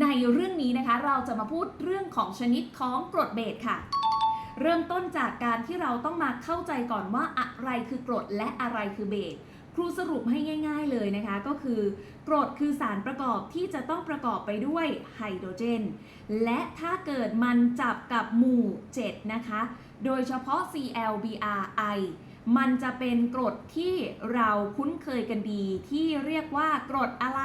ในเรื่องนี้นะคะเราจะมาพูดเรื่องของชนิดของกรดเบสค่ะ เริ่มต้นจากการที่เราต้องมาเข้าใจก่อนว่าอะไรคือกรดและอะไรคือเบสครูสรุปให้ง่าย ๆเลยนะคะ ก็คือกรดคือสารประกอบที่จะต้องประกอบไปด้วยไฮโดรเจน และถ้าเกิดมันจับกับหมู่ 7 นะคะ โดยเฉพาะ ClBrI มันจะเป็นกรดที่เราคุ้นเคยกันดีที่เรียกว่ากรดอะไร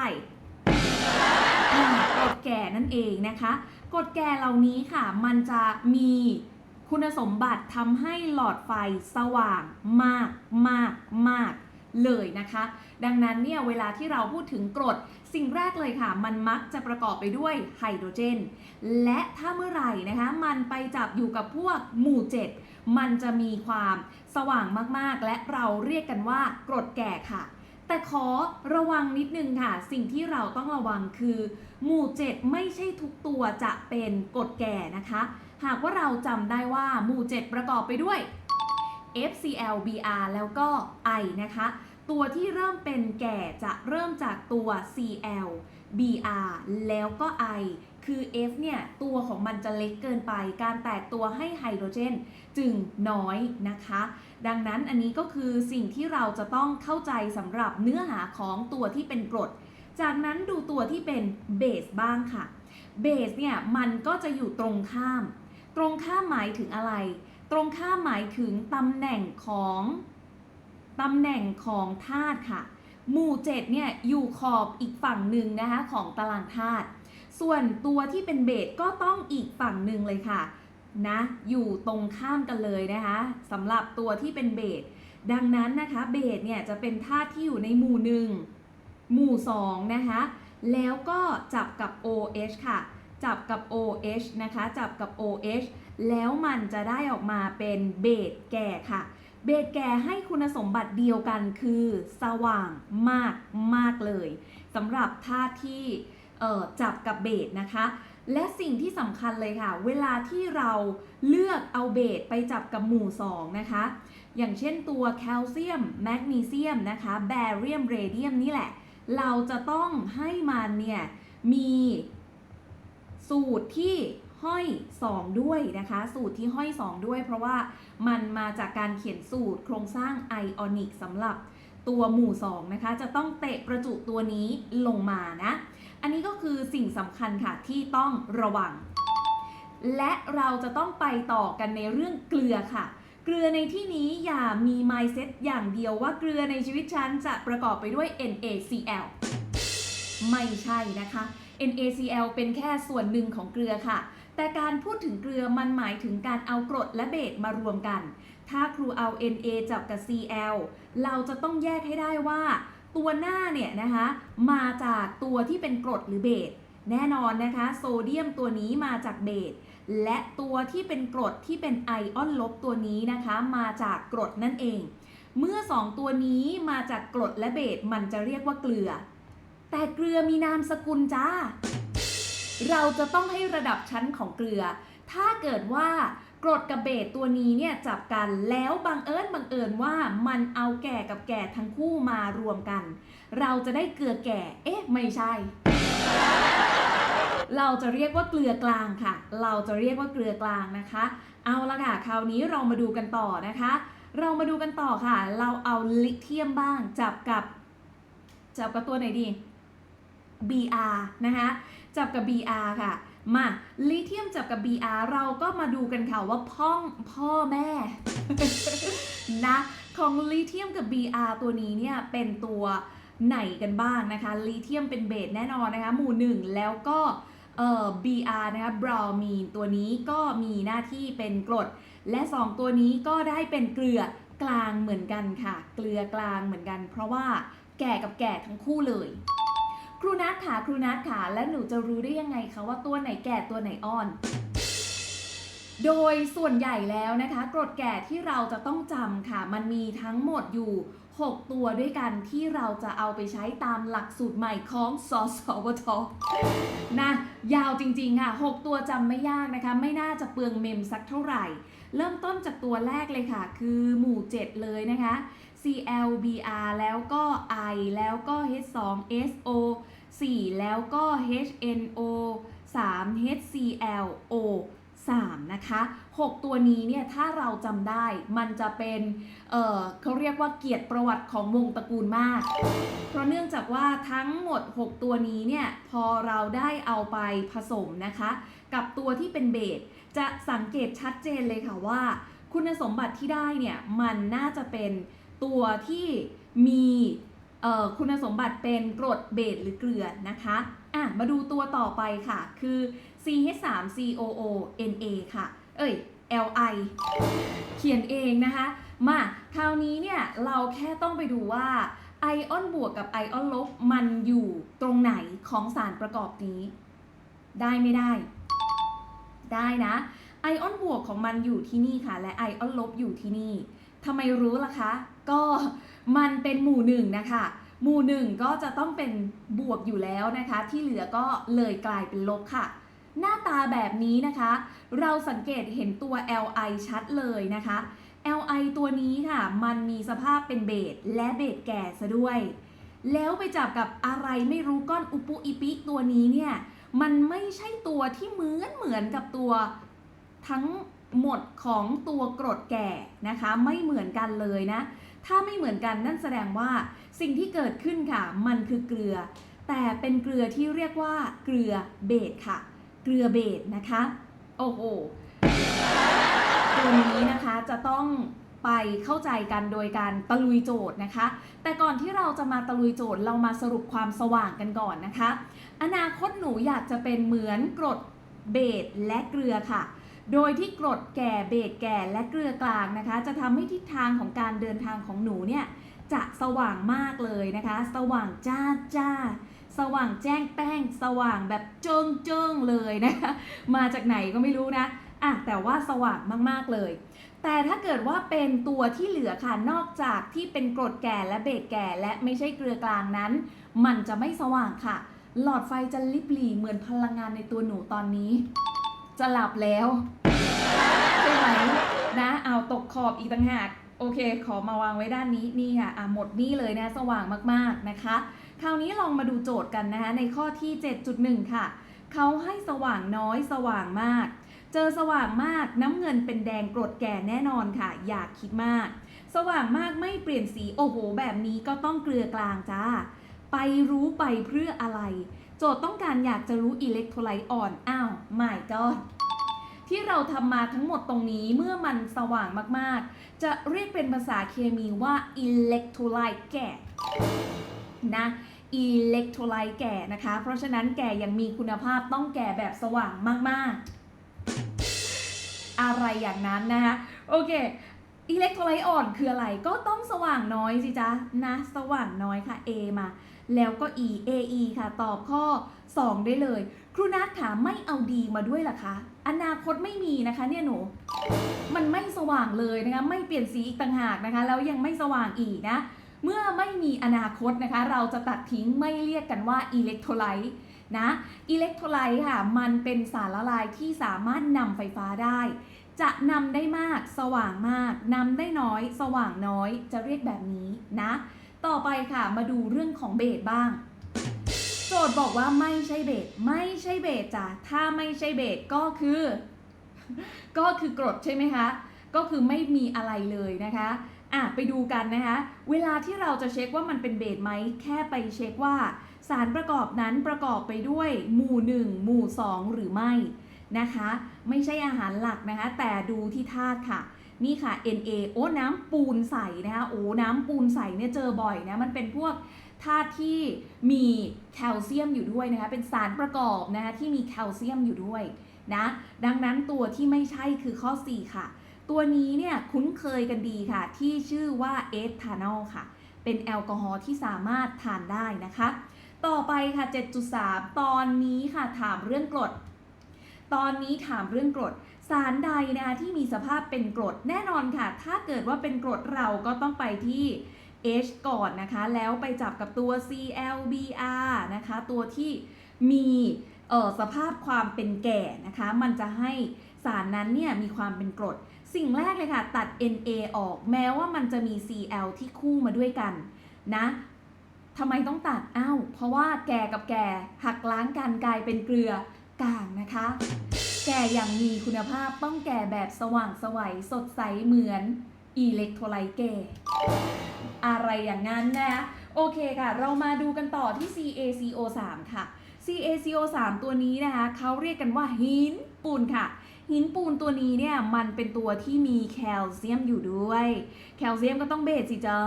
กรดแก่นั่นเองนะคะกรดแก่เหล่านี้ค่ะ มันจะมีคุณสมบัติทำให้หลอดไฟสว่างมากมากมากเลยนะคะ ดังนั้นเนี่ยเวลาที่เราพูดถึงกรดสิ่งแรกเลยค่ะ มันมักจะประกอบไปด้วยไฮโดรเจน และถ้าเมื่อไหร่นะคะมันไปจับอยู่กับพวกหมู่ 7 มันจะมีความสว่างมากๆ และเราเรียกกันว่ากรดแก่ค่ะ แต่ขอระวังนิดนึงค่ะ สิ่งที่เราต้องระวังคือ หมู่ 7 ไม่ใช่ทุกตัวจะเป็นกรดแก่นะคะ หากว่าเราจำได้ว่าหมู่ 7 ประกอบไปด้วย FCl Br แล้วก็ I นะคะ ตัวที่เริ่มเป็นแก่จะเริ่มจากตัว Cl Br แล้วก็ I คือ F เนี่ยตัวของมันจะเล็กเกินไป การแตกตัวให้ไฮโดรเจน จึงน้อยนะคะ ดังนั้นอันนี้ก็คือสิ่งที่เราจะต้องเข้าใจสำหรับเนื้อหาของตัวที่เป็นกรด จากนั้นดูตัวที่เป็นเบสบ้างค่ะ เบสเนี่ยมันก็จะอยู่ตรงข้าม ตรงข้ามหมายถึงอะไร ตรงข้ามหมายถึงตำแหน่งของตำแหน่งของธาตุค่ะ หมู่เจ็ดเนี่ยอยู่ขอบอีกฝั่งหนึ่งนะคะของตารางธาตุ ส่วนตัวที่เป็นเบสก็ต้องอีกฝั่งหนึ่งเลยค่ะ นะอยู่ตรงข้ามกันเลยนะคะสำหรับตัวที่เป็นเบสดังนั้นนะคะเบสเนี่ยจะเป็นธาตุที่อยู่ในหมู่หนึ่งหมู่สองนะคะแล้วก็จับกับ OH ค่ะ จับกับ OH นะคะ จับกับ OH แล้วมันจะได้ออกมาเป็นเบสแก่ค่ะ เบสแก่ให้คุณสมบัติเดียวกันคือสว่างมากมากเลยสำหรับธาตุที่จับกับเบสนะคะ และสิ่งที่สำคัญเลยค่ะ เวลาที่เราเลือกเอาเบสไปจับกับหมู่2นะคะ อย่างเช่นตัวแคลเซียมแมกนีเซียมนะคะแบเรียมเรเดียมนี่แหละ เราจะต้องให้มันเนี่ยมีสูตรที่ห้อย 2 ด้วยนะคะ สูตรที่ห้อย 2 ด้วย เพราะว่ามันมาจากการเขียนสูตรโครงสร้างไอออนิกสำหรับตัวหมู่ 2 นะคะ จะต้องเตะประจุตัวนี้ลงมานะ อันนี้ก็คือสิ่งสำคัญค่ะที่ต้องระวัง และเราจะต้องไปต่อกันในเรื่องเกลือค่ะ เกลือในที่นี้อย่ามี mindset อย่างเดียวว่าเกลือในชีวิตฉันจะประกอบไปด้วย NaCl ไม่ใช่นะคะ NaCl เป็นแค่ส่วนหนึ่งของเกลือค่ะ แต่การพูดถึงเกลือมันหมายถึงการเอากรดและเบสมารวมกัน ถ้าครูเอา Na จับกับ Cl เราจะต้องแยกให้ได้ว่า ตัวหน้าเนี่ยนะคะมาจากตัวที่เป็นกรดหรือเบสแน่นอนนะคะ โซเดียมตัวนี้มาจากเบสและตัวที่เป็นกรดที่เป็นไอออนลบตัวนี้นะคะ มาจากกรดนั่นเอง เมื่อ 2 ตัวนี้มาจากกรดและเบสมันจะเรียกว่าเกลือ แต่เกลือมีนามสกุลจ้า เราจะต้องให้ระดับชั้นของเกลือ ถ้าเกิดว่า รดกับเบสตัวนี้เนี่ยจับกันแล้วบังเอิญบังเอิญว่ามันเอาแก่กับแก่ทั้งคู่มารวมกัน เราจะได้เกลือแก่ เอ๊ะ ไม่ใช่ เราจะเรียกว่าเกลือกลางค่ะ เราจะเรียกว่าเกลือกลางนะคะ เอาละค่ะคราวนี้เรามาดูกันต่อนะคะ เรามาดูกันต่อค่ะ เราเอาลิเทียมบ้างจับกับ จับกับตัวไหนดี Br นะคะจับกับ Br ค่ะ มาลิเทียมจับกับ Br เราก็มาดูกันค่ะว่าพ่องพ่อแม่นะของลิเทียมกับ Br ตัวนี้เนี่ยเป็นตัวไหนกันบ้างนะคะลิเทียมเป็นเบสแน่นอนนะคะ หมู่หนึ่งแล้วก็เอ่อ Br นะคะบราวมีนตัวนี้ก็มีหน้าที่เป็นกรด และ 2 ตัวนี้ก็ได้เป็นเกลือกลางเหมือนกันค่ะ เกลือกลางเหมือนกัน เพราะว่าแก่กับแก่ทั้งคู่เลย ครูนัทค่ะครูนัทค่ะและหนูจะรู้ได้ยังไงคะว่าตัวไหนแก่ตัวไหนอ่อน โดยส่วนใหญ่แล้วนะคะกรดแก่ที่เราจะต้องจำค่ะ มันมีทั้งหมดอยู่ 6 ตัวด้วยกันที่เราจะเอาไปใช้ตามหลักสูตรใหม่ของสสวทนะยาวจริงๆค่ะ 6 ตัวจำไม่ยากนะคะ ไม่น่าจะเปลืองเมมสักเท่าไหร่ เริ่มต้นจากตัวแรกเลยค่ะ คือหมู่ 7 เลยนะคะ ClBr แล้วก็ I แล้วก็ H2SO 4 แล้วก็ HNO 3 HClO 3 นะคะ 6 ตัวนี้เนี่ย ถ้าเราจำได้มันจะเป็น เเขาเรียกว่าเกียรติประวัติของวงตระกูลมาก เพราะเนื่องจากว่าทั้งหมด 6 ตัวนี้เนี่ย พอเราได้เอาไปผสมนะคะ กับตัวที่เป็นเบสจะสังเกตชัดเจนเลยค่ะว่า คุณสมบัติที่ได้เนี่ย มันน่าจะเป็น ตัวที่มีคุณสมบัติเป็นกรดเบสหรือเกลือนะคะอะมาดูตัวต่อไปค่ะ คือ CH3COO Na ค่ะ เอ้ย Li เขียนเองนะคะ มาคราวนี้เนี่ยเราแค่ต้องไปดูว่าไอออนบวกกับไอออนลบมันอยู่ตรงไหนของสารประกอบนี้ ได้ไม่ได้ ได้นะ ไอออนบวกของมันอยู่ที่นี่ค่ะ และไอออนลบอยู่ที่นี่ทำไมรู้ล่ะคะ ก็มันเป็นหมู่หนึ่งนะคะหมู่หนึ่งก็จะต้องเป็นบวกอยู่แล้วนะคะ ที่เหลือก็เลยกลายเป็นลบค่ะ หน้าตาแบบนี้นะคะ เราสังเกตเห็นตัว Li ชัดเลยนะคะ Li ตัวนี้ค่ะ มันมีสภาพเป็นเบสและเบสแก่ซะด้วย แล้วไปจับกับอะไรไม่รู้ก้อนอุปุอิปิตัวนี้เนี่ย มันไม่ใช่ตัวที่เหมือนเหมือนกับตัวทั้งหมดของตัวกรดแก่นะคะ ไม่เหมือนกันเลยนะ ถ้าไม่เหมือนกันนั่นแสดงว่าสิ่งที่เกิดขึ้นค่ะ มันคือเกลือ แต่เป็นเกลือที่เรียกว่าเกลือเบสค่ะ เกลือเบสนะคะ โอ้โหตัวนี้นะคะจะต้องไปเข้าใจกันโดยการตะลุยโจทย์นะคะ แต่ก่อนที่เราจะมาตะลุยโจทย์เรามาสรุปความสว่างกันก่อนนะคะ อนาคตหนูอยากจะเป็นเหมือนกรดเบสและเกลือค่ะ โดยที่กรดแก่เบสแก่และเกลือกลางนะคะ จะทำให้ทิศทางของการเดินทางของหนูเนี่ยจะสว่างมากเลยนะคะ สว่างจ้าจ้าสว่างแจ้งแป้ง สว่างแบบเจิงเจิงเลยนะคะ มาจากไหนก็ไม่รู้นะอะแต่ว่าสว่างมากๆเลย แต่ถ้าเกิดว่าเป็นตัวที่เหลือค่ะ นอกจากที่เป็นกรดแก่และเบสแก่และไม่ใช่เกลือกลางนั้น มันจะไม่สว่างค่ะ หลอดไฟจะลิบหลีเหมือนพลังงานในตัวหนูตอนนี้ จะหลับแล้วใช่ไหมนะเอาตกขอบอีกต่างหากโอเค ขอมาวางไว้ด้านนี้นี่ค่ะอะหมดนี่เลยนะสว่างมากๆนะคะ คราวนี้ลองมาดูโจทย์กันนะคะในข้อที่ 7.1 ค่ะ เขาให้สว่างน้อยสว่างมาก เจอสว่างมากน้ำเงินเป็นแดงกรดแก่แน่นอนค่ะ อยากคิดมาก สว่างมากไม่เปลี่ยนสีโอ้โห แบบนี้ก็ต้องเกลือกลางจ้า ไปรู้ไปเพื่ออะไร โจทย์ต้องการอยากจะรู้อิเล็กโทรไลต์อ่อน อ้าวไม่ก็ที่เราทำมาทั้งหมดตรงนี้เมื่อมันสว่างมากๆ จะเรียกเป็นภาษาเคมีว่าอิเล็กโทรไลต์แก่นะอิเล็กโทรไลต์แก่นะคะ เพราะฉะนั้นแก่ยังมีคุณภาพต้องแก่แบบสว่างมากๆ อะไรอย่างนั้นนะคะ โอเคอิเล็กโทรไลต์อ่อนคืออะไรก็ต้องสว่างน้อยสิจ๊ะนะ สว่างน้อยค่ะ A มา แล้วก็ E AE ค่ะ ตอบข้อ 2 ได้เลย ครูนัทค่ะไม่เอาดีมาด้วยล่ะคะอนาคตไม่มีนะคะเนี่ยหนู มันไม่สว่างเลยนะคะไม่เปลี่ยนสีอีกต่างหากนะคะแล้วยังไม่สว่างอีกนะเมื่อไม่มีอนาคตนะคะ เราจะตัดทิ้งไม่เรียกกันว่าอิเล็กโทรไลต์นะอิเล็กโทรไลต์ค่ะมันเป็นสารละลายที่สามารถนำไฟฟ้าได้ จะนำได้มากสว่างมากนำได้น้อย สว่างน้อยจะเรียกแบบนี้นะ ต่อไปค่ะมาดูเรื่องของเบสบ้าง โจทย์บอกว่าไม่ใช่เบสไม่ใช่เบสจ้ะถ้าไม่ใช่เบสก็คือ ก็คือกรดใช่ไหมคะ ก็คือไม่มีอะไรเลยนะคะอะไปดูกันนะคะ เวลาที่เราจะเช็คว่ามันเป็นเบสไหมแค่ไปเช็คว่า สารประกอบนั้นประกอบไปด้วยหมู่ 1 หมู่ 2 หรือไม่นะคะ ไม่ใช่อาหารหลักนะคะ แต่ดูที่ธาตุค่ะ นี่ค่ะ Na โอ้น้ำปูนใสนะคะโอ้น้ำปูนใสเนี่ยเจอบ่อยนะมันเป็นพวกธาตุที่มีแคลเซียมอยู่ด้วยนะคะเป็นสารประกอบนะคะที่มีแคลเซียมอยู่ด้วยนะดังนั้นตัวที่ไม่ใช่คือข้อ 4 ค่ะ ตัวนี้เนี่ยคุ้นเคยกันดีค่ะ ที่ชื่อว่าเอทานอลค่ะ เป็นแอลกอฮอล์ที่สามารถทานได้นะคะ ต่อไปค่ะ 7.3 ตอนนี้ค่ะถามเรื่องกรด ตอนนี้ถามเรื่องกรด สารใดนะคะที่มีสภาพเป็นกรดแน่นอนค่ะ ถ้าเกิดว่าเป็นกรดเราก็ต้องไปที่ H ก่อนนะคะ แล้วไปจับกับตัว ClBr นะคะ ตัวที่มีสภาพความเป็นแก่นะคะ มันจะให้สารนั้นเนี่ยมีความเป็นกรด สิ่งแรกเลยค่ะ ตัด Na ออก แม้ว่ามันจะมี Cl ที่คู่มาด้วยกันนะทำไมต้องตัดอ้าวเพราะว่าแก่กับแก่หักล้างกันกลายเป็นเกลือกลางนะคะ แก่อย่างมีคุณภาพต้องแก่แบบสว่างสวัยสดใสเหมือนอิเล็กโทรไลต์แก่อะไรอย่างนั้นนะ โอเคค่ะ เรามาดูกันต่อที่ CaCO3 ค่ะ CaCO3 ตัวนี้นะคะเขาเรียกกันว่าหินปูนค่ะ หินปูนตัวนี้เนี่ยมันเป็นตัวที่มีแคลเซียมอยู่ด้วย แคลเซียมก็ต้องเบสสิจ๊ะ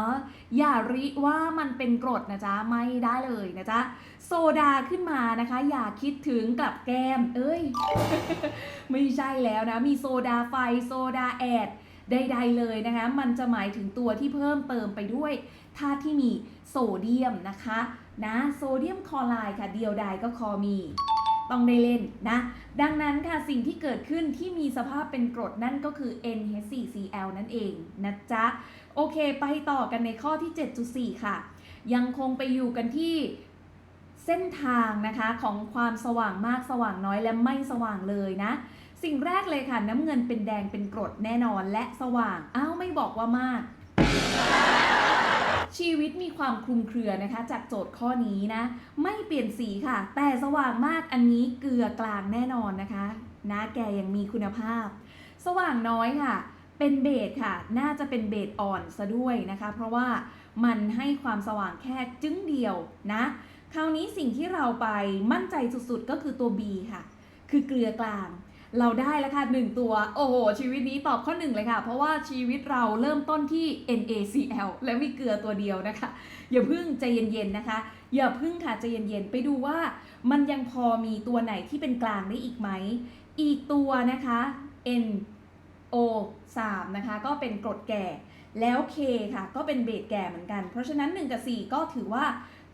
อย่าริว่ามันเป็นกรดนะจ๊ะไม่ได้เลยนะจ๊ะโซดาขึ้นมานะคะ อย่าคิดถึงกับแก้ม เอ้ย ไม่ใช่แล้วนะ มีโซดาไฟโซดาแอดใดๆเลยนะคะ มันจะหมายถึงตัวที่เพิ่มเติมไปด้วยธาตุที่มีโซเดียมนะคะ นะโซเดียมคลอไรด์ค่ะ เดียวใดก็คอมี ต้องได้เล่นนะ ดังนั้นค่ะสิ่งที่เกิดขึ้นที่มีสภาพเป็นกรดนั่นก็คือ NH4Cl นั่นเองนะจ๊ะ โอเคไปต่อกันในข้อที่ 7.4 ค่ะ ยังคงไปอยู่กันที่เส้นทางนะคะของความสว่างมากสว่างน้อยและไม่สว่างเลยนะ สิ่งแรกเลยค่ะ น้ำเงินเป็นแดงเป็นกรดแน่นอนและสว่าง อ้าวไม่บอกว่ามาก ชีวิตมีความคลุมเครือนะคะ จากโจทย์ข้อนี้นะ ไม่เปลี่ยนสีค่ะ แต่สว่างมากอันนี้เกลือกลางแน่นอนนะคะนะแกยังมีคุณภาพ สว่างน้อยค่ะ เป็นเบสค่ะ น่าจะเป็นเบสอ่อนซะด้วยนะคะ เพราะว่ามันให้ความสว่างแค่จึ้งเดียวนะ คราวนี้สิ่งที่เราไปมั่นใจสุดๆก็คือตัว B ค่ะ คือเกลือกลาง เราได้แล้วค่ะหนึ่งตัว โอ้โห ชีวิตนี้ตอบข้อหนึ่งเลยค่ะ เพราะว่าชีวิตเราเริ่มต้นที่ NaCl และมีเกลือตัวเดียวนะคะ อย่าพึ่งใจเย็นๆนะคะ อย่าพึ่งค่ะใจเย็นๆ ไปดูว่ามันยังพอมีตัวไหนที่เป็นกลางได้อีกไหม อีกตัวนะคะ NO 3 นะคะก็เป็นกรดแก่ แล้ว K ค่ะก็เป็นเบสแก่เหมือนกัน เพราะฉะนั้น 1 กับ 4 ก็ถือว่า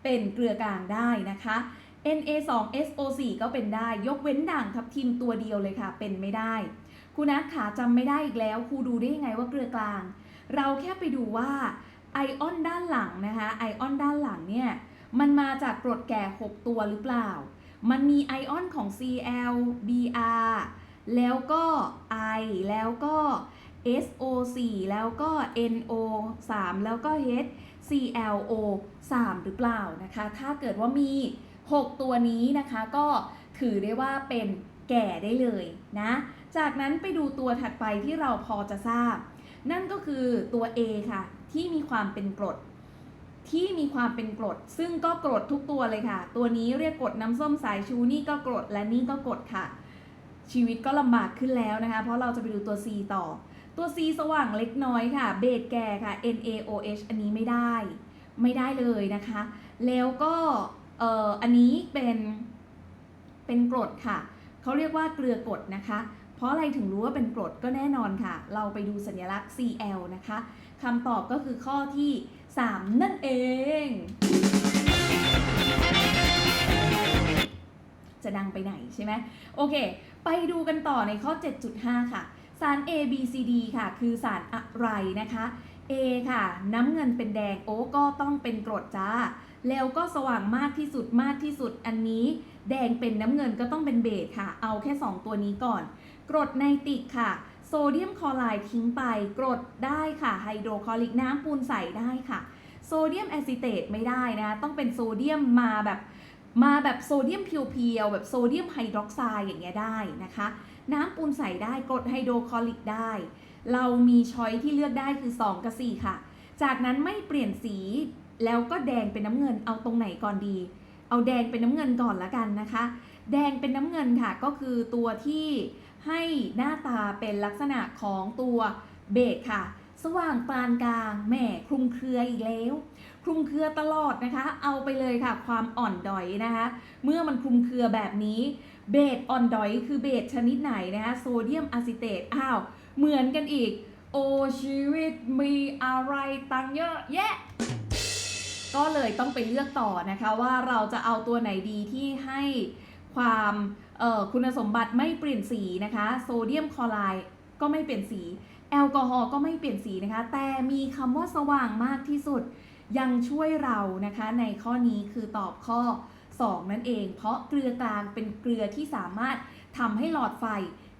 เป็นเกลือกลางได้นะคะ Na2SO4 ก็เป็นได้ ยกเว้นด่างทับทิมตัวเดียวเลยค่ะ เป็นไม่ได้คุณนัทขาจำไม่ได้อีกแล้วครูดูได้ยังไงว่าเกลือกลาง เราแค่ไปดูว่าไอออนด้านหลังนะคะไอออนด้านหลังเนี่ยมันมาจากกรดแก่ 6 ตัวหรือเปล่า มันมีไอออนของ Cl Br แล้วก็ I แล้วก็ SO4 แล้วก็ NO 3 แล้วก็ H ClO 3 หรือเปล่านะคะ ถ้าเกิดว่ามี 6 ตัวนี้นะคะก็ถือได้ว่าเป็นแก่ได้เลยนะ จากนั้นไปดูตัวถัดไปที่เราพอจะทราบ นั่นก็คือตัว A ค่ะ ที่มีความเป็นกรด ที่มีความเป็นกรด ซึ่งก็กรดทุกตัวเลยค่ะ ตัวนี้เรียกกรดน้ำส้มสายชูนี่ก็กรดและนี่ก็กรดค่ะ ชีวิตก็ลำบากขึ้นแล้วนะคะ เพราะเราจะไปดูตัว C ต่อ ตัว C สว่างเล็กน้อยค่ะ เบสแก่ค่ะ NaOH อันนี้ไม่ได้ ไม่ได้เลยนะคะ แล้วก็ เอ่ออันนี้เป็นเป็นกรดค่ะ เขาเรียกว่าเกลือกรดนะคะ เพราะอะไรถึงรู้ว่าเป็นกรดก็แน่นอนค่ะ เราไปดูสัญลักษณ์ Cl นะคะคำตอบก็คือข้อที่ 3 นั่นเอง จะดังไปไหนใช่ไหมโอเค ไปดูกันต่อในข้อ 7.5 ค่ะ สาร A B C D ค่ะ คือสารอะไรนะคะ A ค่ะ น้ำเงินเป็นแดง โอ้ก็ต้องเป็นกรดจ้า แล้วก็สว่างมากที่สุดมากที่สุดอันนี้ แดงเป็นน้ำเงินก็ต้องเป็นเบสค่ะ เอาแค่ 2 ตัวนี้ก่อน กรดไนติกค่ะ โซเดียมคลอไรด์ทิ้งไป กรดได้ค่ะ ไฮโดรคลอริกน้ำปูนใสได้ค่ะ โซเดียมแอซิเตตไม่ได้นะ ต้องเป็นโซเดียมมาแบบมาแบบโซเดียมเพียวๆแบบโซเดียมไฮดรอกไซด์อย่างเงี้ยได้นะคะ น้ำปูนใสได้กรดไฮโดรคลอริกได้ เรามีช้อยที่เลือกได้คือ 2 กับ 4 ค่ะ จากนั้นไม่เปลี่ยนสี แล้วก็แดงเป็นน้ำเงินเอาตรงไหนก่อนดี เอาแดงเป็นน้ำเงินก่อนละกันนะคะ แดงเป็นน้ำเงินค่ะ ก็คือตัวที่ให้หน้าตาเป็นลักษณะของตัวเบสค่ะ สว่างปานกลางแหม่คลุมเครืออีกแล้วคลุมเครือตลอดนะคะ เอาไปเลยค่ะ ความอ่อนดอยนะคะ เมื่อมันคลุมเครือแบบนี้เบสอ่อนดอยคือเบสชนิดไหนนะคะโซเดียมอะซิเตตอ้าวเหมือนกันอีก โอชีวิตมีอะไรตังเยอะแยะ ก็เลยต้องไปเลือกต่อนะคะว่าเราจะเอาตัวไหนดีที่ให้ความคุณสมบัติไม่เปลี่ยนสีนะคะ โซเดียมคลอไรด์ก็ไม่เปลี่ยนสีแอลกอฮอล์ก็ไม่เปลี่ยนสีนะคะ แต่มีคำว่าสว่างมากที่สุดยังช่วยเรานะคะ ในข้อนี้คือตอบข้อ 2 นั่นเอง เพราะเกลือกลางเป็นเกลือที่สามารถทำให้หลอดไฟ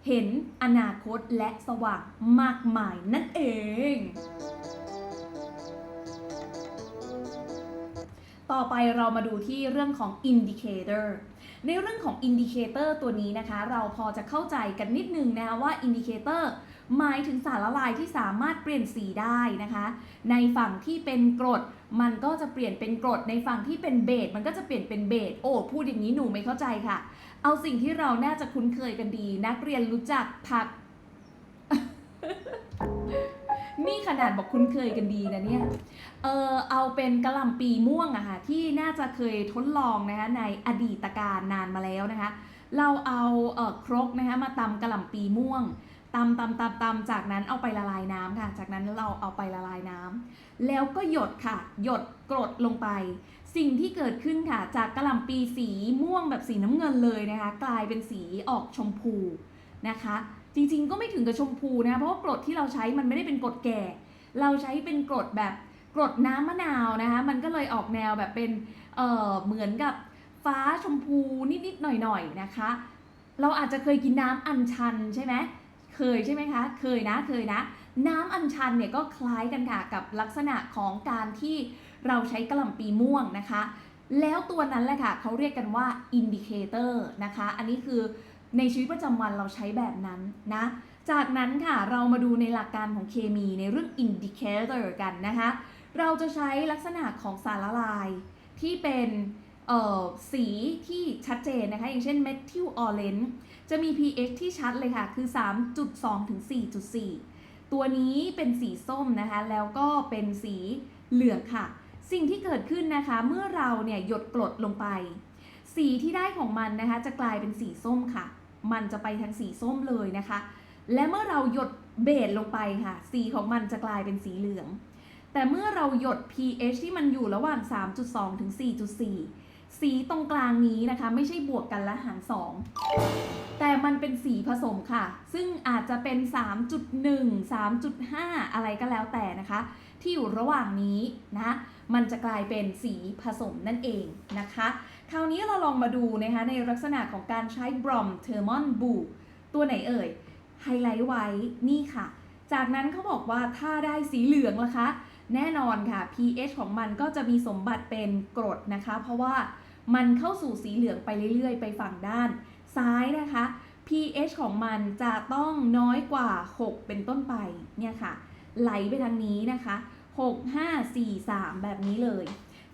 เห็นอนาคตและสว่างมากมายนั่นเอง ต่อไปเรามาดูที่เรื่องของ indicator ในเรื่องของ indicator ตัวนี้นะคะ เราพอจะเข้าใจกันนิดนึงนะคะว่า indicator หมายถึงสารละลายที่สามารถเปลี่ยนสีได้นะคะ ในฝั่งที่เป็นกรดมันก็จะเปลี่ยนเป็นกรดในฝั่งที่เป็นเบสมันก็จะเปลี่ยนเป็นเบสโอ้พูดอย่างนี้หนูไม่เข้าใจค่ะ เอาสิ่งที่เราน่าจะคุ้นเคยกันดี นักเรียนรู้จักผัก นี่ขนาดบอกคุ้นเคยกันดีนะเนี่ย เออเอาเป็นกระหล่ำปีม่วงอะค่ะที่น่าจะเคยทดลองนะคะในอดีตการนานมาแล้วนะคะ เราเอาเออครกนะคะมาตำกระหล่ำปีม่วงตำตำตำตำจากนั้นเอาไปละลายน้ำค่ะ จากนั้นเราเอาไปละลายน้ำแล้วก็หยดค่ะ หยดกรดลงไป สิ่งที่เกิดขึ้นค่ะ จากกระหล่ำปีสีม่วงแบบสีน้ำเงินเลยนะคะ กลายเป็นสีออกชมพูนะคะ จริงๆ ก็ไม่ถึงกับชมพูนะเพราะว่ากรดที่เราใช้มันไม่ได้เป็นกรดแก่ เราใช้เป็นกรดแบบกรดน้ำมะนาวนะคะมันก็เลยออกแนวแบบเป็นเออเหมือนกับฟ้าชมพูนิดๆหน่อยๆนะคะ เราอาจจะเคยกินน้ำอัญชันใช่ไหมเคยใช่ไหมคะ เคยนะเคยนะ น้ำอัญชันเนี่ยก็คล้ายกันค่ะกับลักษณะของการที่เราใช้กระหล่ำปีม่วงนะคะ แล้วตัวนั้นแหละค่ะเขาเรียกกันว่า indicator นะคะ อันนี้คือ ในชีวิตประจำวันเราใช้แบบนั้นนะ จากนั้นค่ะเรามาดูในหลักการของเคมีในเรื่อง indicator กันนะคะ เราจะใช้ลักษณะของสารละลายที่เป็นสีที่ชัดเจนนะคะ อย่างเช่น methyl orange จะมี pH ที่ชัดเลยค่ะ คือ 3.2 ถึง 4.4 ตัวนี้เป็นสีส้มนะคะ แล้วก็เป็นสีเหลืองค่ะ สิ่งที่เกิดขึ้นนะคะ เมื่อเราเนี่ยหยดกรดลงไป สีที่ได้ของมันนะคะจะกลายเป็นสีส้มค่ะ มันจะไปทางสีส้มเลยนะคะ และเมื่อเราหยดเบสลงไปค่ะ สีของมันจะกลายเป็นสีเหลือง แต่เมื่อเราหยด pH ที่มันอยู่ระหว่าง 3.2 ถึง 4.4 สีตรงกลางนี้นะคะ ไม่ใช่บวกกันและหาร 2 แต่มันเป็นสีผสมค่ะ ซึ่งอาจจะเป็น 3.1 3.5 อะไรก็แล้วแต่นะคะ ที่อยู่ระหว่างนี้นะ มันจะกลายเป็นสีผสมนั่นเองนะคะ คราวนี้เราลองมาดูนะคะในลักษณะของการใช้บรอมเทอร์มอนบูตัวไหนเอ่ย ไฮไลท์ไว้นี่ค่ะ จากนั้นเขาบอกว่าถ้าได้สีเหลืองล่ะคะ แน่นอนค่ะ pH ของมันก็จะมีสมบัติเป็นกรดนะคะ เพราะว่ามันเข้าสู่สีเหลืองไปเรื่อยๆ ไปฝั่งด้านซ้ายนะคะ pH ของมันจะต้องน้อยกว่า 6 เป็นต้นไปเนี่ยค่ะ ไหลไปทางนี้นะคะ 6 5 4 3 แบบนี้เลย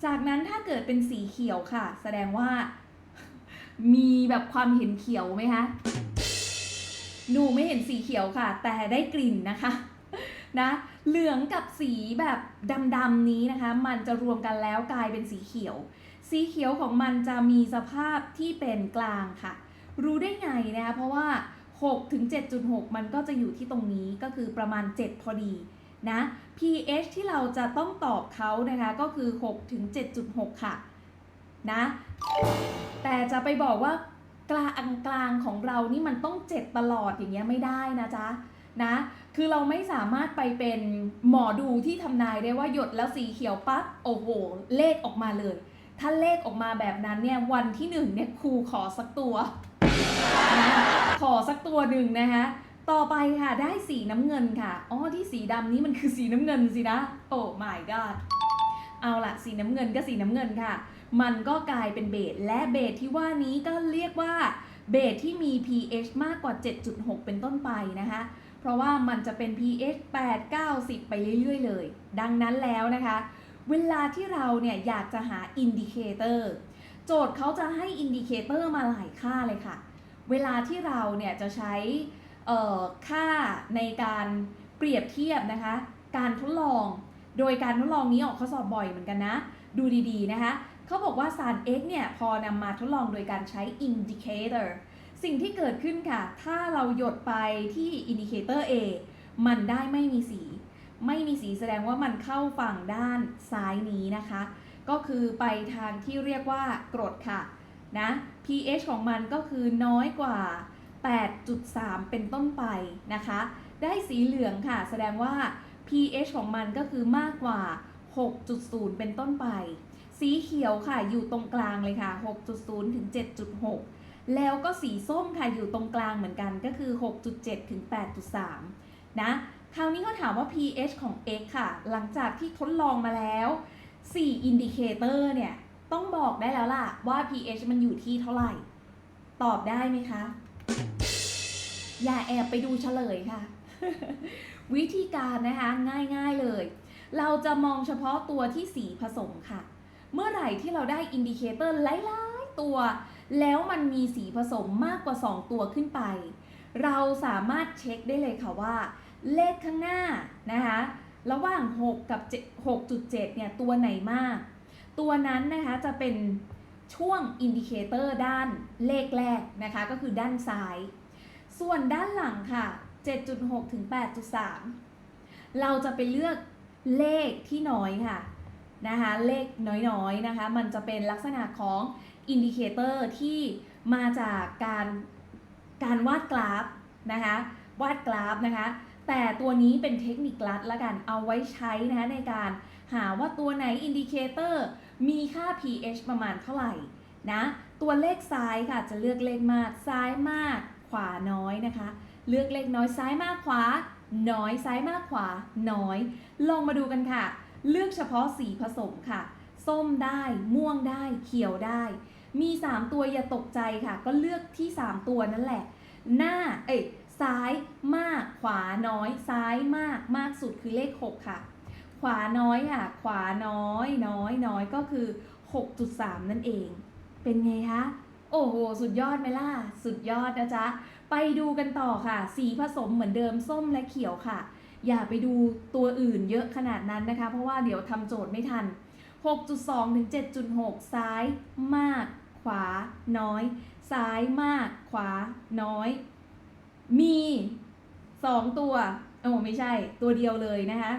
จากนั้นถ้าเกิดเป็นสีเขียวค่ะ แสดงว่า มีแบบความเห็นเขียวไหมคะหนูไม่เห็นสีเขียวค่ะ แต่ได้กลิ่นนะคะนะเหลืองกับสีแบบดำๆนี้นะคะ มันจะรวมกันแล้วกลายเป็นสีเขียว สีเขียวของมันจะมีสภาพที่เป็นกลางค่ะ รู้ได้ไงนะคะเพราะว่า6ถึง7.6 มันก็จะอยู่ที่ตรงนี้ก็คือประมาณ 7 พอดี นะ pH ที่เราจะต้องตอบเขานะคะก็คือ 6 ถึง 7.6 ค่ะนะแต่จะไปบอกว่ากลางกลางของเรานี่มันต้อง 7 ตลอดอย่างเงี้ยไม่ได้นะจ๊ะนะคือเราไม่สามารถไปเป็นหมอดูที่ทำนายได้ว่าหยดแล้วสีเขียวปั๊บโอ้โหเลขออกมาเลย ถ้าเลขออกมาแบบนั้นเนี่ยวันที่หนึ่งเนี่ยครูขอสักตัวนะขอสักตัวหนึ่งนะคะ ต่อไปค่ะได้สีน้ำเงินค่ะ อ๋อที่สีดำนี้มันคือสีน้ำเงินสินะ โอ้ my god เอาละสีน้ำเงินก็สีน้ำเงินค่ะ มันก็กลายเป็นเบสและเบสที่ว่านี้ก็เรียกว่าเบสที่มี pH มากกว่า 7.6 เป็นต้นไปนะคะ เพราะว่ามันจะเป็น pH 8 9 10 ไปเรื่อย ๆ เลย ดังนั้นแล้วนะคะ เวลาที่เราเนี่ยอยากจะหาอินดิเคเตอร์โจทย์เขาจะให้อินดิเคเตอร์มาหลายค่าเลยค่ะ เวลาที่เราเนี่ยจะใช้ ค่าในการเปรียบเทียบนะคะ การทดลอง โดยการทดลองนี้ออกข้อสอบบ่อยเหมือนกันนะ ดูดีๆนะคะเขาบอกว่าสาร X เนี่ยพอนำมาทดลองโดยการใช้ indicator สิ่งที่เกิดขึ้นค่ะ ถ้าเราหยดไปที่ indicator A มันได้ไม่มีสี ไม่มีสีแสดงว่ามันเข้าฝั่งด้านซ้ายนี้นะคะ ก็คือไปทางที่เรียกว่ากรดค่ะนะ pH ของมันก็คือน้อยกว่า 8.3 เป็นต้นไปนะคะ ได้สีเหลืองค่ะ แสดงว่า pH ของมันก็คือมากกว่า 6.0 เป็นต้นไป สีเขียวค่ะอยู่ตรงกลางเลยค่ะ 6.0 ถึง 7.6 แล้วก็สีส้มค่ะอยู่ตรงกลางเหมือนกันก็คือ 6.7 ถึง 8.3 นะ คราวนี้เขาถามว่า pH ของ x ค่ะ หลังจากที่ทดลองมาแล้ว 4 อินดิเคเตอร์เนี่ย ต้องบอกได้แล้วล่ะว่า pH มันอยู่ที่เท่าไหร่ ตอบได้ไหมคะ อย่าแอบไปดูเฉลยค่ะ วิธีการนะคะง่ายๆเลย เราจะมองเฉพาะตัวที่สีผสมค่ะ เมื่อไหร่ที่เราได้อินดิเคเตอร์หลายๆตัว แล้วมันมีสีผสมมากกว่า 2 ตัวขึ้นไป เราสามารถเช็คได้เลยค่ะว่า เลขข้างหน้านะคะระหว่าง 6 กับ7 6.7 เนี่ย ตัวไหนมาก ตัวนั้นนะคะจะเป็นช่วงอินดิเคเตอร์ด้านเลขแรกนะคะ ก็คือด้านซ้าย ส่วนด้านหลังค่ะ 7.6 ถึง 8.3 เราจะไปเลือกเลขที่น้อยค่ะนะคะเลขน้อยๆนะคะมันจะเป็นลักษณะของอินดิเคเตอร์ที่มาจากการการวาดกราฟนะคะวาดกราฟนะคะแต่ตัวนี้เป็นเทคนิคลัดละกันเอาไว้ใช้นะคะในการหาว่าตัวไหนอินดิเคเตอร์มีค่า pH ประมาณเท่าไหร่นะตัวเลขซ้ายค่ะจะเลือกเลขมากซ้ายมาก ขวาน้อยนะคะ เลือกเลขน้อยซ้ายมากขวา น้อยซ้ายมากขวา น้อย ลองมาดูกันค่ะ เลือกเฉพาะสีผสมค่ะ ส้มได้ ม่วงได้ เขียวได้ มี 3 ตัวอย่าตกใจค่ะ ก็เลือกที่ 3 ตัวนั่นแหละ หน้า เอ้ยซ้ายมากขวาน้อย ซ้ายมากมากสุดคือเลข 6 ค่ะ ขวาน้อยค่ะ ขวาน้อยน้อยน้อยก็คือ 6.3 นั่นเอง เป็นไงคะ โอ้โห สุดยอดไหมล่ะ สุดยอดนะจ๊ะ ไปดูกันต่อค่ะ สีผสมเหมือนเดิมส้มและเขียวค่ะ อย่าไปดูตัวอื่นเยอะขนาดนั้นนะคะ เพราะว่าเดี๋ยวทำโจทย์ไม่ทัน 6.2 ถึง 7.6 ซ้ายมาก ขวา น้อย ซ้ายมาก ขวา น้อย มี 2 ตัว โอ้ไม่ใช่ ตัวเดียวเลยนะคะ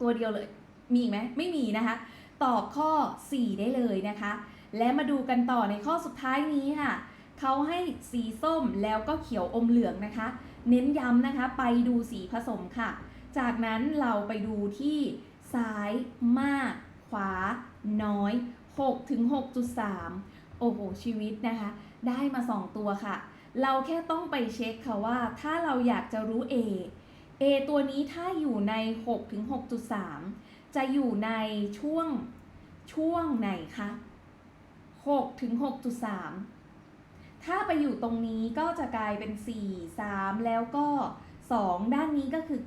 ตัวเดียวเลย มีอีกไหม ไม่มีนะคะ ตอบข้อ 4 ได้เลยนะคะ และมาดูกันต่อในข้อสุดท้ายนี้ค่ะเขาให้สีส้มแล้วก็เขียวอมเหลืองนะคะ เน้นย้ำนะคะไปดูสีผสมค่ะ จากนั้นเราไปดูที่ซ้ายมาก ขวา น้อย 6 ถึง 6.3 โอ้โห ชีวิตนะคะ ได้มา 2 ตัวค่ะ เราแค่ต้องไปเช็คค่ะว่า ถ้าเราอยากจะรู้ A A ตัวนี้ถ้าอยู่ใน 6 ถึง 6.3 จะอยู่ในช่วงช่วงไหนคะ 6ถึง6.3 ถ้าไปอยู่ตรงนี้ก็จะกลายเป็น 4 3 แล้วก็ 2 ด้านนี้ก็คือ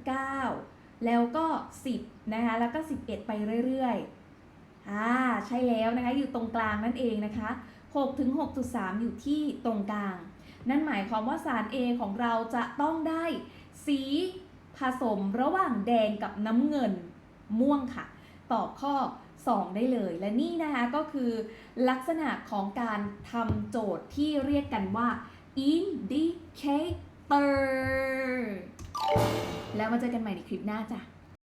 9 แล้วก็ 10 นะคะ แล้วก็ 11 ไปเรื่อยๆ อ่า ใช่แล้วนะคะ อยู่ตรงกลางนั่นเองนะคะ6ถึง6.3 อยู่ที่ตรงกลาง นั่นหมายความว่าสาร A ของเราจะต้องได้ สีผสมระหว่างแดงกับน้ำเงินม่วงค่ะ ตอบข้อ 2 ได้เลย และนี่นะคะก็คือลักษณะของการทำโจทย์ที่เรียกกันว่า indicator แล้วมาเจอกันใหม่ในคลิปหน้าจ้ะ